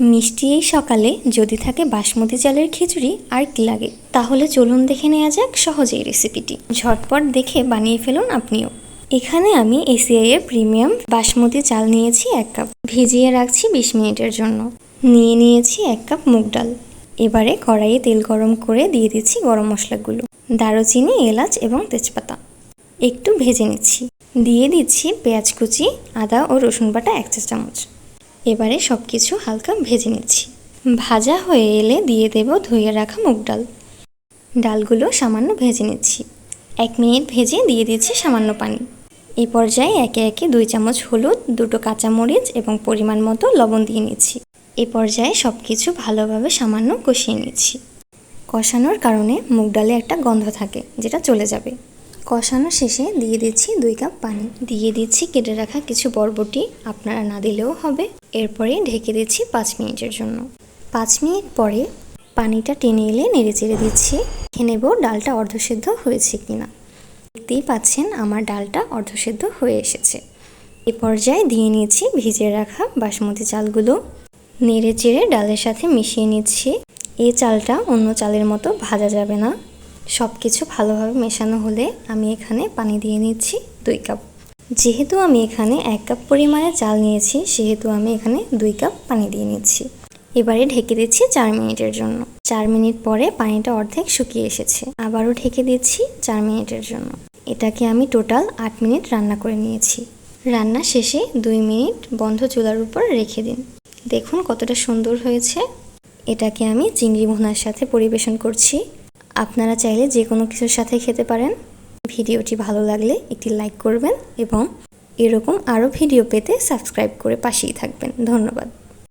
মিষ্টি এই সকালে যদি থাকে বাসমতি চালের খিচুড়ি আর কি লাগে? তাহলে চলুন দেখে নেওয়া যাক সহজেই রেসিপিটি ঝটপট দেখে বানিয়ে ফেলুন আপনিও। এখানে আমি এসিআই এর প্রিমিয়াম বাসমতি চাল নিয়েছি এক কাপ। ভিজিয়ে রাখছি বিশ মিনিটের জন্য। নিয়ে নিয়েছি এক কাপ মুগ ডাল। এবারে কড়াইয়ে তেল গরম করে দিয়ে দিচ্ছি গরম মশলাগুলো। দারুচিনি, এলাচ এবং তেজপাতা। একটু ভেজে নিচ্ছি। দিয়ে দিচ্ছি পেঁয়াজ কুচি, আদা ও রসুন বাটা এক চা চামচ এবারে সব কিছু হালকা ভেজে নিচ্ছি। ভাজা হয়ে এলে দিয়ে দেব ধুয়ে রাখা মুগ ডাল। ডালগুলো সামান্য ভেজে নিচ্ছি। এক মিনিট ভেজে দিয়ে দিচ্ছি সামান্য পানি। এ পর্যায়ে একে একে দুই চামচ হলুদ, দুটো কাঁচামরিচ এবং পরিমাণ মতো লবণ দিয়ে নিচ্ছি। এ পর্যায়ে সব কিছু ভালোভাবে সামান্য কষিয়ে নিচ্ছি। কষানোর কারণে মুগ ডালে একটা গন্ধ থাকে, যেটা চলে যাবে। কষানো শেষে দিয়ে দিচ্ছি দুই কাপ পানি। দিয়ে দিচ্ছি কেটে রাখা কিছু বরবটি, আপনারা না দিলেও হবে। এরপরে ঢেকে দিচ্ছি পাঁচ মিনিটের জন্য। পাঁচ মিনিট পরে পানিটা টেনে এলে নেড়ে চেড়ে দিচ্ছি। দেখে নেব ডালটা অর্ধসিদ্ধ হয়েছে কিনা। দেখতেই পাচ্ছেন আমার ডালটা অর্ধসিদ্ধ হয়ে এসেছে। এ পর্যায়ে দিয়ে নিয়েছি ভিজে রাখা বাসমতি চালগুলো। নেড়ে চেড়ে ডালের সাথে মিশিয়ে নিচ্ছি। এই চালটা অন্য চালের মতো ভাজা যাবে না। সব কিছু ভালোভাবে মেশানো হলে আমি এখানে পানি দিয়ে নিচ্ছি দুই কাপ। যেহেতু আমি এখানে এক কাপ পরিমাণে চাল নিয়েছি, সেহেতু আমি এখানে দুই কাপ পানি দিয়ে নিচ্ছি। এবারে ঢেকে দিচ্ছি চার মিনিটের জন্য। চার মিনিট পরে পানিটা অর্ধেক শুকিয়ে এসেছে। আবারও ঢেকে দিচ্ছি চার মিনিটের জন্য। এটাকে আমি টোটাল আট মিনিট রান্না করে নিয়েছি। রান্না শেষে দুই মিনিট বন্ধ চুলার উপর রেখে দিন। দেখুন কতটা সুন্দর হয়েছে। এটাকে আমি চিংড়ি ভুনার সাথে পরিবেশন করছি। আপনারা চাইলে যে কোনো কিছুর সাথে খেতে পারেন। ভিডিওটি ভালো লাগলে একটি লাইক করবেন এবং এরকম আরও ভিডিও পেতে সাবস্ক্রাইব করে পাশেই থাকবেন। ধন্যবাদ।